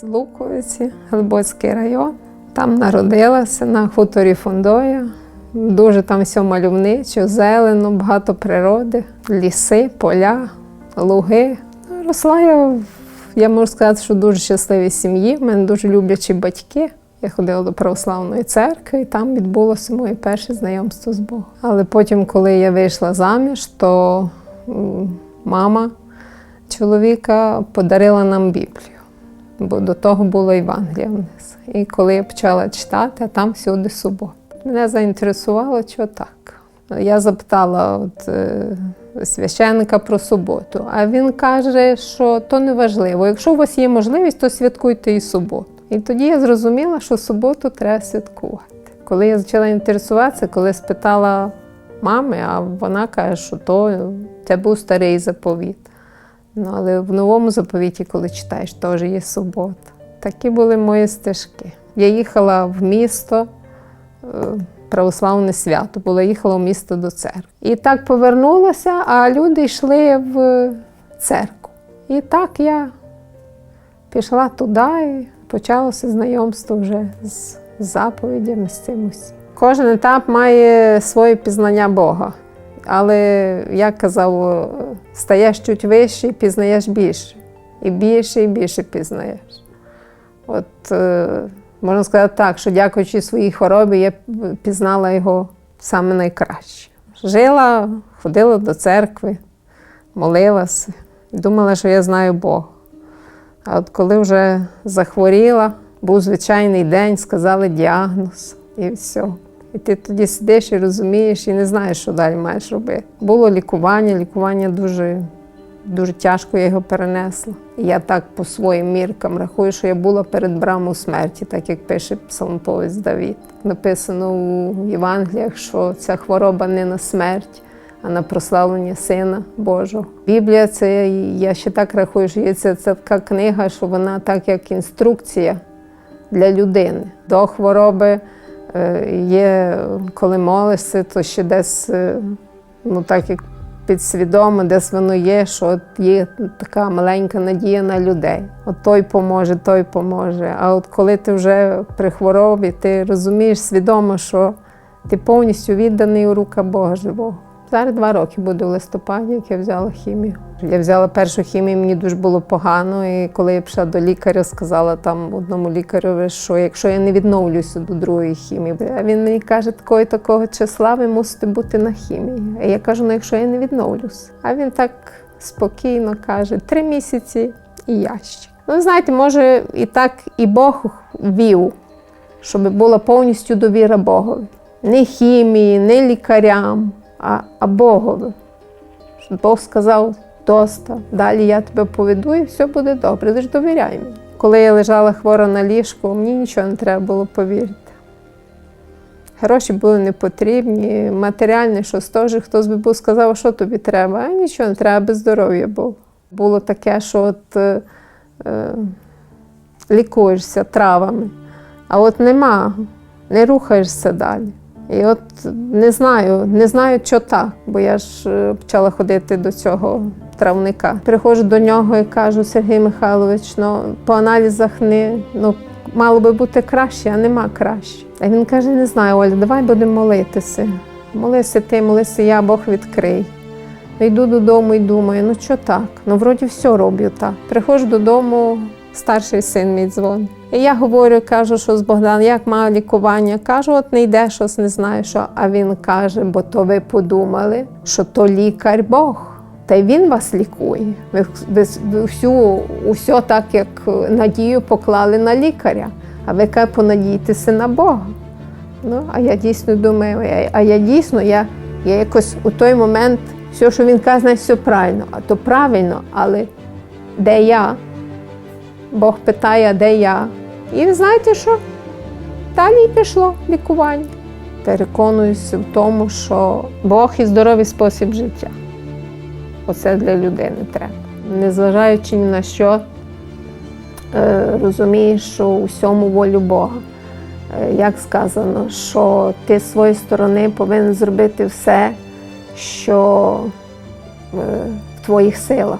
з Луковиці, Глибоцький район. Там народилася на хуторі Фондоя. Дуже там все мальовничо, зелено, багато природи, ліси, поля, луги. Ну, Росла я, я можу сказати, що дуже щасливій сім'ї. В мене дуже люблячі батьки. Я ходила до православної церкви, і там відбулося моє перше знайомство з Богом. Але потім, коли я вийшла заміж, то мама чоловіка подарила нам Біблію, бо до того було Євангелія вниз. І коли я почала читати, а там всюди субота. Мене заінтересувало, що так. Я запитала от, е, священника про суботу, а він каже, що то не важливо. Якщо у вас є можливість, то святкуйте і суботу. І тоді я зрозуміла, що суботу треба святкувати. Коли я почала інтересуватися, коли спитала мами, а вона каже, що то це був старий заповіт. Ну, але в новому заповіті, коли читаєш, теж є субота. Такі були мої стежки. Я їхала в місто, е, православне свято, було їхала в місто до церкви. І так повернулася, а люди йшли в церкву. І так я пішла туди і почалося знайомство вже з заповідями, з цим усім. Кожен етап має своє пізнання Бога. Але, як казав, стаєш чуть вище і пізнаєш більше. І більше, і більше пізнаєш. От е, можна сказати так, що дякуючи своїй хворобі, я пізнала його саме найкраще. Жила, ходила до церкви, молилася, думала, що я знаю Бога. А от коли вже захворіла, був звичайний день, сказали діагноз і все. І ти тоді сидиш і розумієш, і не знаєш, що далі маєш робити. Було лікування, лікування дуже, дуже тяжко, я його перенесла. І я так по своїм міркам рахую, що я була перед брамою смерті, так як пише псалмповець Давід. Написано у Євангеліях, що ця хвороба не на смерть, а на прославлення Сина Божого. Біблія це я ще так рахую, що це, це така книга, що вона так як інструкція для людини. До хвороби є, коли молишся, то ще десь, е, ну так як підсвідомо, десь воно є, що от є така маленька надія на людей. От той поможе, той поможе. А от коли ти вже при хворобі, ти розумієш свідомо, що ти повністю відданий у рука Бога живого. Зараз два роки буде в листопаді, як я взяла хімію. Я взяла першу хімію, мені дуже було погано. І коли я пішла до лікаря, сказала там одному лікареві, що якщо я не відновлюся до другої хімії, а він мені каже, такого і такого числа ви мусите бути на хімії. А я кажу, ну якщо я не відновлюся. А він так спокійно каже: три місяці і ящик. Ну, знаєте, може, і так і Бог вів, щоб була повністю довіра Богові. Не хімії, не лікарям, а, а Богові. Щоб Бог сказав доста, далі я тебе поведу і все буде добре. Лиш довіряй мені. Коли я лежала хвора на ліжку, мені нічого не треба було повірити. Гроші були не потрібні, матеріальне щось теж хтось би був сказав, що тобі треба, а нічого не треба, без здоров'я було. Було таке, що от е, е, лікуєшся травами, а от нема, не рухаєшся далі. І от не знаю, не знаю, що так, бо я ж е, почала ходити до цього травника. Приходжу до нього і кажу, Сергій Михайлович, ну по аналізах не ну, мало би бути краще, а нема краще. А він каже: не знаю, Оля, давай будемо молитися. Молися ти, молися я, Бог відкрий. Ну, Йду додому і думаю, ну що так? Ну, вроді все роблю так. Приходжу додому, старший син мій дзвонить. І я говорю, кажу, що з Богданом, як має лікування? Кажу, от не йде щось, не знаю що. А він каже, бо то ви подумали, що то лікар Бог. Та й він вас лікує. Ви, ви, ви всю, усьо так, як надію поклали на лікаря. А ви каже, понадійтеся на Бога. Ну, а я дійсно думаю, а- а я дійсно, я, я якось у той момент, все, що він каже, все правильно. А то правильно, але де я? Бог питає, де я? І знаєте що? Далі й пішло лікування. Переконуюся в тому, що Бог і здоровий спосіб життя. Оце для людини треба. Незважаючи ні на що, е, розумієш, що у волю Бога. Е, Як сказано, що ти з своєї сторони повинен зробити все, що е, в твоїх силах.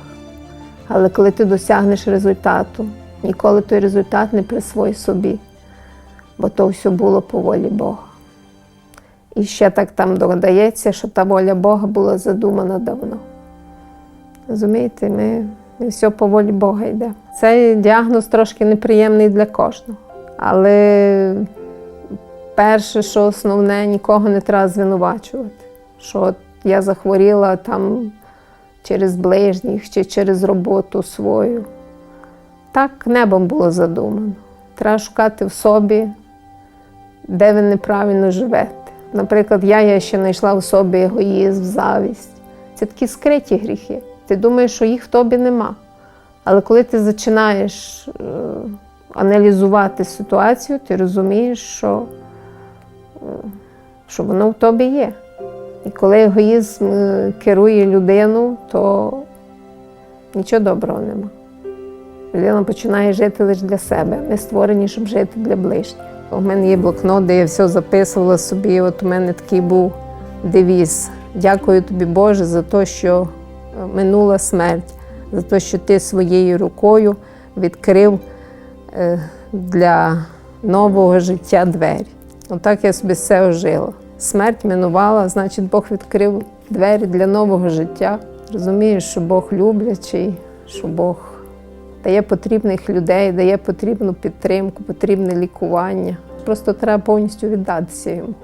Але коли ти досягнеш результату, Ніколи той результат не присвой собі, бо то все було по волі Бога. І ще так там додається, що та воля Бога була задумана давно. Розумієте, ми, ми все по волі Бога йде. Цей діагноз трошки неприємний для кожного. Але перше, що основне, нікого не треба звинувачувати. Що от я захворіла там через ближніх чи через роботу свою. Так небом було задумано. Треба шукати в собі, де ви неправильно живете. Наприклад, я, я ще знайшла в собі егоїзм, завість. Це такі скриті гріхи. Ти думаєш, що їх в тобі нема. Але коли ти починаєш е, аналізувати ситуацію, ти розумієш, що, е, що воно в тобі є. І коли егоїзм е, керує людину, то нічого доброго нема. Людина починає жити лише для себе, не створені, щоб жити для ближніх. У мене є блокнот, де я все записувала собі. От у мене такий був девіз. Дякую тобі, Боже, за те, що е, минула смерть, за те, що ти своєю рукою відкрив е, для нового життя двері. Отак я собі все ожила. Смерть минувала, значить, Бог відкрив двері для нового життя. Розумієш, що Бог люблячий, що Бог дає потрібних людей, дає потрібну підтримку, потрібне лікування. Просто треба повністю віддатися йому.